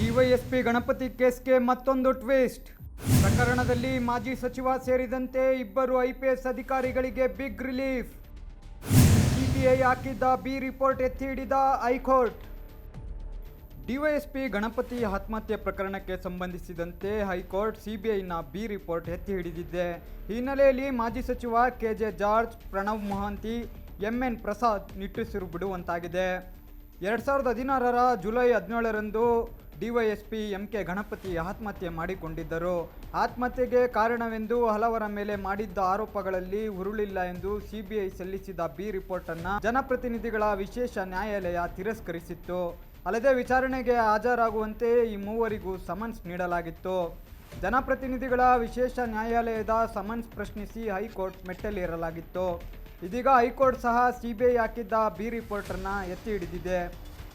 DYSP Ganapati ಕೇಸ್ಗೆ ಮತ್ತೊಂದು twist. ಪ್ರಕರಣದಲ್ಲಿ ಮಾಜಿ ಸಚಿವ ಸೇರಿದಂತೆ ಇಬ್ಬರು ಐಪಿಎಸ್ ಅಧಿಕಾರಿಗಳಿಗೆ ಬಿಗ್ ರಿಲೀಫ್. ಸಿಬಿಐ ಹಾಕಿದ್ದ ಬಿ ರಿಪೋರ್ಟ್ ಎತ್ತಿ ಹಿಡಿದ ಹೈಕೋರ್ಟ್. ಡಿವೈಎಸ್ಪಿ ಗಣಪತಿ ಆತ್ಮಹತ್ಯೆ ಪ್ರಕರಣಕ್ಕೆ ಸಂಬಂಧಿಸಿದಂತೆ ಹೈಕೋರ್ಟ್ ಸಿಬಿಐನ ಬಿ ರಿಪೋರ್ಟ್ ಎತ್ತಿ ಹಿಡಿದಿದೆ ಹಿನ್ನೆಲೆಯಲ್ಲಿ ಮಾಜಿ ಸಚಿವ K J George, Pranav Mohanty MN Prasad ನಿಟ್ಟುಸಿರು ಬಿಡುವಂತಾಗಿದೆ. ಎರಡು ಸಾವಿರದ ಹದಿನಾರರ ಜುಲೈ ಹದಿನೇಳರಂದು ಡಿವೈಎಸ್ಪಿ ಎಂ ಕೆ ಗಣಪತಿ ಆತ್ಮಹತ್ಯೆ ಮಾಡಿಕೊಂಡಿದ್ದರು? ಆತ್ಮಹತ್ಯೆಗೆ ಕಾರಣವೆಂದು ಹಲವರ ಮೇಲೆ ಮಾಡಿದ್ದ ಆರೋಪಗಳಲ್ಲಿ ಹುರುಳಿಲ್ಲ ಎಂದು ಸಿಬಿಐ ಸಲ್ಲಿಸಿದ ಬಿ ರಿಪೋರ್ಟ್ ರಿಪೋರ್ಟನ್ನು ಜನಪ್ರತಿನಿಧಿಗಳ ವಿಶೇಷ ನ್ಯಾಯಾಲಯ ತಿರಸ್ಕರಿಸಿತ್ತು. ಅಲ್ಲದೆ ವಿಚಾರಣೆಗೆ ಹಾಜರಾಗುವಂತೆ ಈ ಮೂವರಿಗೂ ಸಮನ್ಸ್ ನೀಡಲಾಗಿತ್ತು. ಜನಪ್ರತಿನಿಧಿಗಳ ವಿಶೇಷ ನ್ಯಾಯಾಲಯದ ಸಮನ್ಸ್ ಪ್ರಶ್ನಿಸಿ ಹೈಕೋರ್ಟ್ ಮೆಟ್ಟಲೇರಲಾಗಿತ್ತು. ಇದೀಗ ಹೈಕೋರ್ಟ್ ಸಹ ಸಿಬಿಐ ಹಾಕಿದ್ದ ಬಿ ರಿಪೋರ್ಟನ್ನು ಎತ್ತಿ ಹಿಡಿದಿದೆ.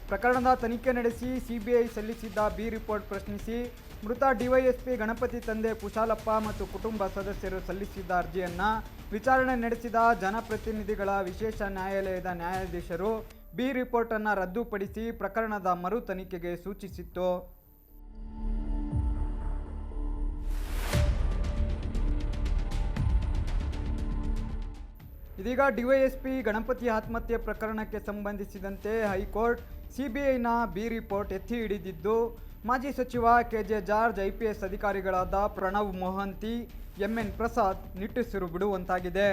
ಪ್ರಕರಣದ ತನಿಖೆ ನಡೆಸಿ ಸಿಬಿಐ ಸಲ್ಲಿಸಿದ್ದ ಬಿ ರಿಪೋರ್ಟ್ ಪ್ರಶ್ನಿಸಿ ಮೃತ ಡಿವೈಎಸ್ಪಿ ಗಣಪತಿ ತಂದೆ ಕುಶಾಲಪ್ಪ ಮತ್ತು ಕುಟುಂಬ ಸದಸ್ಯರು ಸಲ್ಲಿಸಿದ್ದ ಅರ್ಜಿಯನ್ನು ವಿಚಾರಣೆ ನಡೆಸಿದ ಜನಪ್ರತಿನಿಧಿಗಳ ವಿಶೇಷ ನ್ಯಾಯಾಲಯದ ನ್ಯಾಯಾಧೀಶರು ಬಿ ರಿಪೋರ್ಟನ್ನು ರದ್ದುಪಡಿಸಿ ಪ್ರಕರಣದ ಮರು ತನಿಖೆಗೆ ಸೂಚಿಸಿತ್ತು. ಇದೀಗ ಡಿವೈಎಸ್ಪಿ ಗಣಪತಿ ಆತ್ಮಹತ್ಯೆ ಪ್ರಕರಣಕ್ಕೆ ಸಂಬಂಧಿಸಿದಂತೆ ಹೈಕೋರ್ಟ್ ಸಿಬಿಐನ ಬಿ ರಿಪೋರ್ಟ್ ಎತ್ತಿ ಹಿಡಿದಿದ್ದು, ಮಾಜಿ ಸಚಿವ K J George I P S ಅಧಿಕಾರಿಗಳಾದ ಪ್ರಣವ್ ಮೊಹಂತಿ ಎಂಎನ್ ಪ್ರಸಾದ್ ನಿಟ್ಟುಸಿರು ಬಿಡುವಂತಾಗಿದೆ.